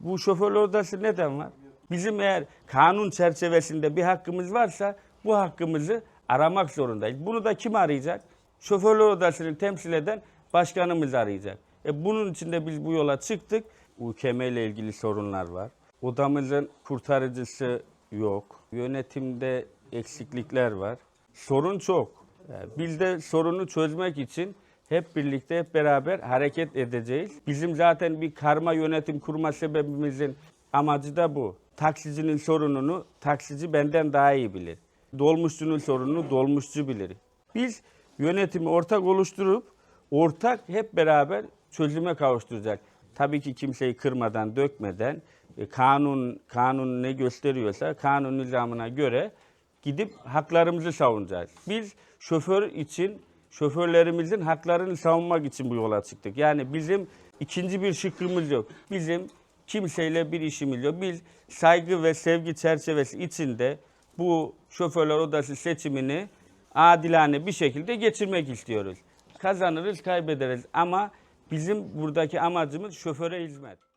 Bu şoförler odası neden var? Bizim eğer kanun çerçevesinde bir hakkımız varsa bu hakkımızı aramak zorundayız. Bunu da kim arayacak? Şoförler odasını temsil eden başkanımız arayacak. E bunun için de biz bu yola çıktık. UKM ile ilgili sorunlar var. Odamızın kurtarıcısı yok. Yönetimde eksiklikler var. Sorun çok. Yani biz de sorunu çözmek için hep birlikte hep beraber hareket edeceğiz. Bizim zaten bir karma yönetim kurma sebebimizin amacı da bu. Taksicinin sorununu taksici benden daha iyi bilir. Dolmuşçunun sorununu dolmuşçu bilir. Biz yönetimi ortak oluşturup ortak hep beraber çözüme kavuşturacak. Tabii ki kimseyi kırmadan, dökmeden e, kanun kanun ne gösteriyorsa kanun nizamına göre gidip haklarımızı savunacağız. Biz şoför için şoförlerimizin haklarını savunmak için bu yola çıktık. Yani bizim ikinci bir şıkkımız yok. Bizim kimseyle bir işimiz yok. Biz saygı ve sevgi çerçevesi içinde bu şoförler odası seçimini adilane bir şekilde geçirmek istiyoruz. Kazanırız, kaybederiz ama bizim buradaki amacımız şoföre hizmet.